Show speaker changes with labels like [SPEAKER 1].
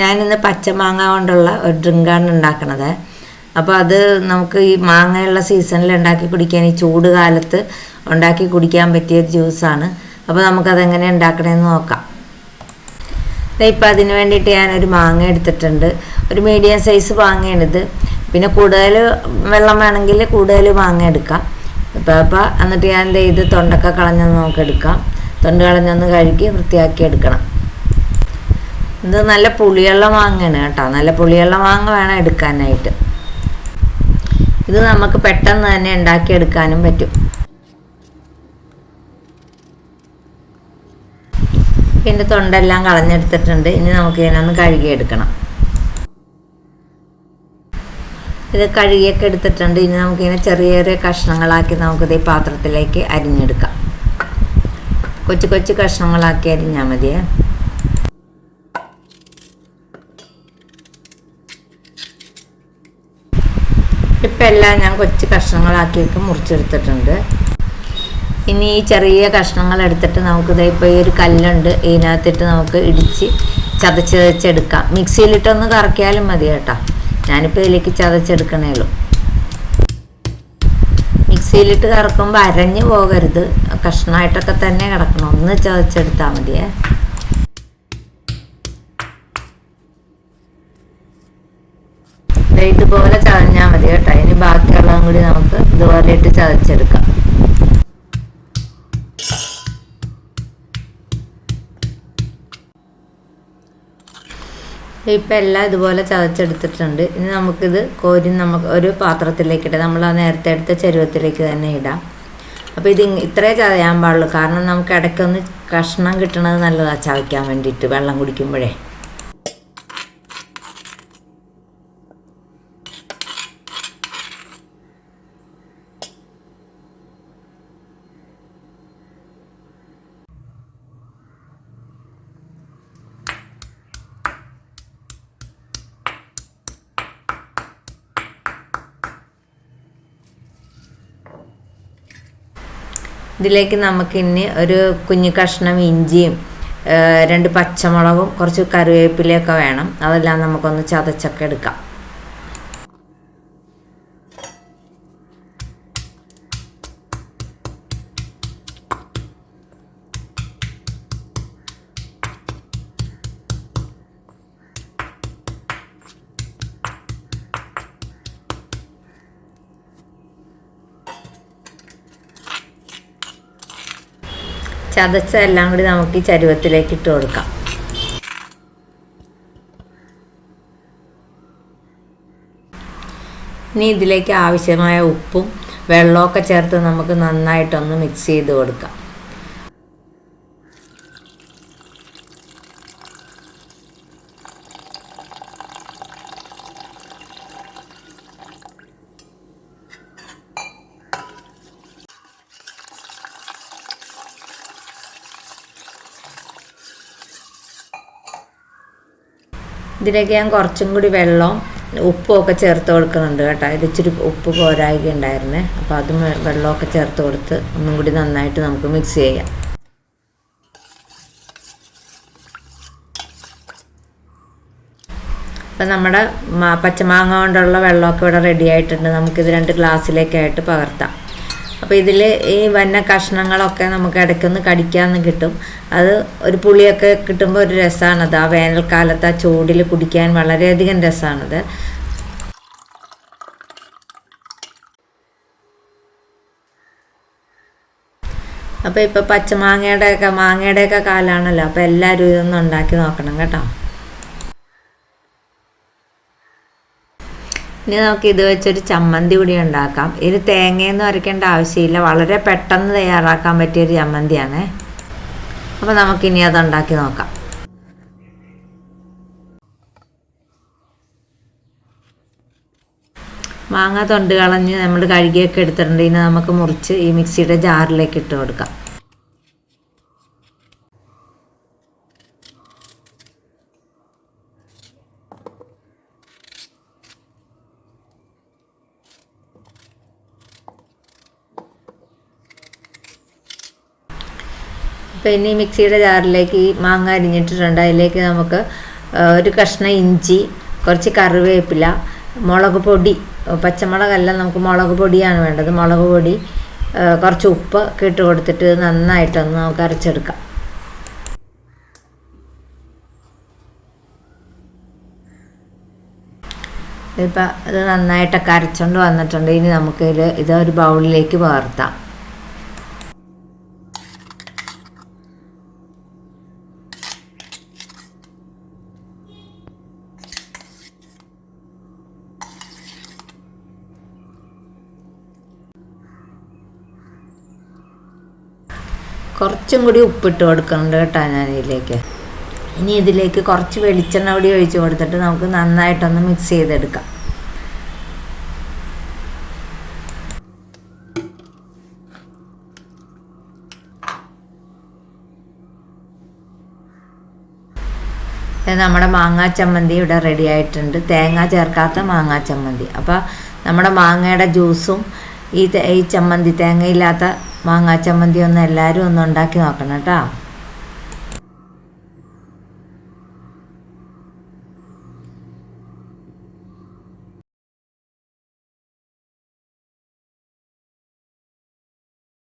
[SPEAKER 1] ഞാനിന്ന് പച്ചമാങ്ങ കൊണ്ടുള്ള ഒരു ഡ്രിങ്കാണ് ഉണ്ടാക്കണത്. അപ്പോൾ അത് നമുക്ക് ഈ മാങ്ങയുള്ള സീസണിൽ ഉണ്ടാക്കി കുടിക്കാൻ ഈ ചൂട് കാലത്ത് ഉണ്ടാക്കി കുടിക്കാൻ പറ്റിയ ജ്യൂസാണ് അപ്പോൾ നമുക്കതെങ്ങനെ ഉണ്ടാക്കണമെന്ന് നോക്കാം. ഇപ്പം അതിന് വേണ്ടിയിട്ട് ഒരു മാങ്ങ എടുത്തിട്ടുണ്ട്. ഒരു മീഡിയം സൈസ് മാങ്ങയാണിത്. പിന്നെ കൂടുതൽ വെള്ളം വേണമെങ്കിൽ കൂടുതൽ മാങ്ങ എടുക്കാം. ഇപ്പം അപ്പം എന്നിട്ട് ഞാൻ ഇത് തൊണ്ടൊക്കെ കളഞ്ഞൊന്ന് നമുക്ക് എടുക്കാം. തൊണ്ട് കളഞ്ഞൊന്ന് കഴുകി വൃത്തിയാക്കി എടുക്കണം. ഇത് നല്ല പുളിയുള്ള മാങ്ങയാണ് കേട്ടോ. നല്ല പുളിയുള്ള മാങ്ങ വേണം എടുക്കാനായിട്ട്. ഇത് നമുക്ക് പെട്ടെന്ന് തന്നെ ഉണ്ടാക്കിയെടുക്കാനും പറ്റും. പിന്നെ തൊണ്ടെല്ലാം കളഞ്ഞെടുത്തിട്ടുണ്ട്. ഇനി നമുക്ക് ഇതിനൊന്ന് കഴുകിയെടുക്കണം. ഇത് കഴുകിയൊക്കെ എടുത്തിട്ടുണ്ട്. ഇനി നമുക്കിങ്ങനെ ചെറിയ ചെറിയ കഷ്ണങ്ങളാക്കി നമുക്കിത് ഈ പാത്രത്തിലേക്ക് അരിഞ്ഞെടുക്കാം. കൊച്ചു കൊച്ചു കഷ്ണങ്ങളാക്കി അരിഞ്ഞാൽ മതിയേ. ഇപ്പം എല്ലാം ഞാൻ കൊച്ചു കഷ്ണങ്ങളാക്കിയിട്ട് മുറിച്ചെടുത്തിട്ടുണ്ട്. ഇനി ഈ ചെറിയ കഷ്ണങ്ങൾ എടുത്തിട്ട് നമുക്ക് ഇപ്പോൾ ഈ ഒരു കല്ലുണ്ട്. ഇതിനകത്തിട്ട് നമുക്ക് ഇടിച്ച് ചതച്ച് ചതച്ചെടുക്കാം. മിക്സിയിലിട്ടൊന്ന് കറക്കിയാലും മതി കേട്ടോ. ഞാനിപ്പോൾ ഇതിലേക്ക് ചതച്ചെടുക്കണേ ഉള്ളൂ. മിക്സിയിലിട്ട് കറക്കുമ്പോൾ അരഞ്ഞു പോകരുത്. കഷ്ണമായിട്ടൊക്കെ തന്നെ കിടക്കണം. ഒന്ന് ചതച്ചെടുത്താൽ മതിയേ. ദേ ഇതുപോലെ ചതഞ്ഞാൽ മതി കേട്ടോ. ഇനി ബാക്കിയുള്ളതും കൂടി നമുക്ക് ഇതുപോലെ ഇട്ട് ചതച്ചെടുക്കാം. ഇപ്പം എല്ലാം ഇതുപോലെ ചതച്ചെടുത്തിട്ടുണ്ട്. ഇനി നമുക്കിത് കോരി നമുക്ക് ഒരു പാത്രത്തിലേക്ക് ഇടാം. നമ്മൾ ആ നേരത്തെ എടുത്ത ചരുവത്തിലേക്ക് തന്നെ ഇടാം. അപ്പോൾ ഇത് ഇത്രേ ചതയാൻ പാടുള്ളൂ. കാരണം നമുക്ക് ഇടയ്ക്കൊന്ന് കഷ്ണം കിട്ടണത് നല്ലതാണ് ചതയ്ക്കാൻ വേണ്ടിയിട്ട് വെള്ളം കുടിക്കുമ്പോഴേ. ഇതിലേക്ക് നമുക്ക് ഇനി ഒരു കുഞ്ഞു കഷ്ണം ഇഞ്ചിയും രണ്ട് പച്ചമുളകും കുറച്ച് കറിവേപ്പിലയൊക്കെ വേണം. അതെല്ലാം നമുക്കൊന്ന് ചതച്ചൊക്കെ എടുക്കാം. ചതച്ച എല്ലാം കൂടി നമുക്ക് ഈ ചരുവത്തിലേക്ക് ഇട്ട് കൊടുക്കാം. ഇനി ഇതിലേക്ക് ആവശ്യമായ ഉപ്പും വെള്ളമൊക്കെ ചേർത്ത് നമുക്ക് നന്നായിട്ടൊന്ന് മിക്സ് ചെയ്ത് കൊടുക്കാം. ഇതിലേക്ക് ഞാൻ കുറച്ചും കൂടി ഉപ്പും ഒക്കെ ചേർത്ത് കൊടുക്കുന്നുണ്ട് കേട്ടോ. ഇത് ഇച്ചിരി ഉപ്പ് പോരായിക ഉണ്ടായിരുന്നേ. അപ്പോൾ അതും വെള്ളമൊക്കെ ചേർത്ത് കൊടുത്ത് ഒന്നും കൂടി നന്നായിട്ട് നമുക്ക് മിക്സ് ചെയ്യാം. അപ്പം നമ്മുടെ പച്ചമാങ്ങ കൊണ്ടുള്ള വെള്ളമൊക്കെ ഇവിടെ റെഡി ആയിട്ടുണ്ട്. നമുക്കിത് രണ്ട് ഗ്ലാസ്സിലേക്കായിട്ട് പകർത്താം. അപ്പോൾ ഇതിൽ ഈ വന്ന കഷ്ണങ്ങളൊക്കെ നമുക്ക് ഇടയ്ക്കൊന്ന് കടിക്കാമെന്ന് കിട്ടും. അത് ഒരു പുളിയൊക്കെ കിട്ടുമ്പോൾ ഒരു രസമാണത് ആ വേനൽക്കാലത്ത് ആ ചൂടിൽ കുടിക്കാൻ വളരെയധികം രസമാണത് അപ്പോൾ ഇപ്പോൾ പച്ചമാങ്ങയുടെയൊക്കെ മാങ്ങയുടെയൊക്കെ കാലമാണല്ലോ അപ്പോൾ എല്ലാവരും ഇതൊന്നും ഉണ്ടാക്കി നോക്കണം കേട്ടോ. ഇനി നമുക്ക് ഇത് വെച്ചൊരു ചമ്മന്തി കൂടി ഉണ്ടാക്കാം. ഇത് തേങ്ങയൊന്നും അരയ്ക്കേണ്ട ആവശ്യമില്ല. വളരെ പെട്ടെന്ന് തയ്യാറാക്കാൻ പറ്റിയൊരു ചമ്മന്തിയാണ്. അപ്പോൾ നമുക്കിനി അത് ഉണ്ടാക്കി നോക്കാം. മാങ്ങ തൊണ്ട് കളഞ്ഞ് നമ്മൾ കഴുകിയൊക്കെ എടുത്തിട്ടുണ്ട്. ഇനി നമുക്ക് മുറിച്ച് ഈ മിക്സിയുടെ ജാറിലേക്ക് ഇട്ട് കൊടുക്കാം. അപ്പോൾ ഇനി മിക്സിയുടെ ജാറിലേക്ക് ഈ മാങ്ങ അരിഞ്ഞിട്ടിട്ടുണ്ട്. അതിലേക്ക് നമുക്ക് ഒരു കഷ്ണം ഇഞ്ചി കുറച്ച് കറിവേപ്പില മുളക് പൊടി പച്ചമുളകല്ല നമുക്ക് മുളക് പൊടിയാണ് വേണ്ടത്. മുളക് പൊടി കുറച്ച് ഉപ്പ് ഒക്കെ കൊടുത്തിട്ട് നന്നായിട്ടൊന്ന് നമുക്ക് അരച്ചെടുക്കാം. ഇപ്പം ഇത് നന്നായിട്ടൊക്കെ അരച്ചുകൊണ്ട് വന്നിട്ടുണ്ട്. ഇനി നമുക്ക് ഇത് ഒരു ബൗളിലേക്ക് പകർത്താം. കുറച്ചും കൂടി ഉപ്പിട്ട് കൊടുക്കുന്നുണ്ട് കേട്ടോ ഞാൻ ഇതിലേക്ക് ഇനി ഇതിലേക്ക് കുറച്ച് വെളിച്ചെണ്ണ കൂടി ഒഴിച്ചു കൊടുത്തിട്ട് നമുക്ക് നന്നായിട്ടൊന്ന് മിക്സ് ചെയ്തെടുക്കാം. നമ്മുടെ മാങ്ങാ ചമ്മന്തി ഇവിടെ റെഡി ആയിട്ടുണ്ട്. തേങ്ങ ചേർക്കാത്ത മാങ്ങാ ചമ്മന്തി. അപ്പോൾ നമ്മുടെ മാങ്ങയുടെ ജ്യൂസും ഈ ഈ ചമ്മന്തി തേങ്ങയില്ലാത്ത മാങ്ങാ ചമ്മന്തി ഒന്ന് എല്ലാവരും ഒന്ന് ഉണ്ടാക്കി നോക്കണം കേട്ടോ.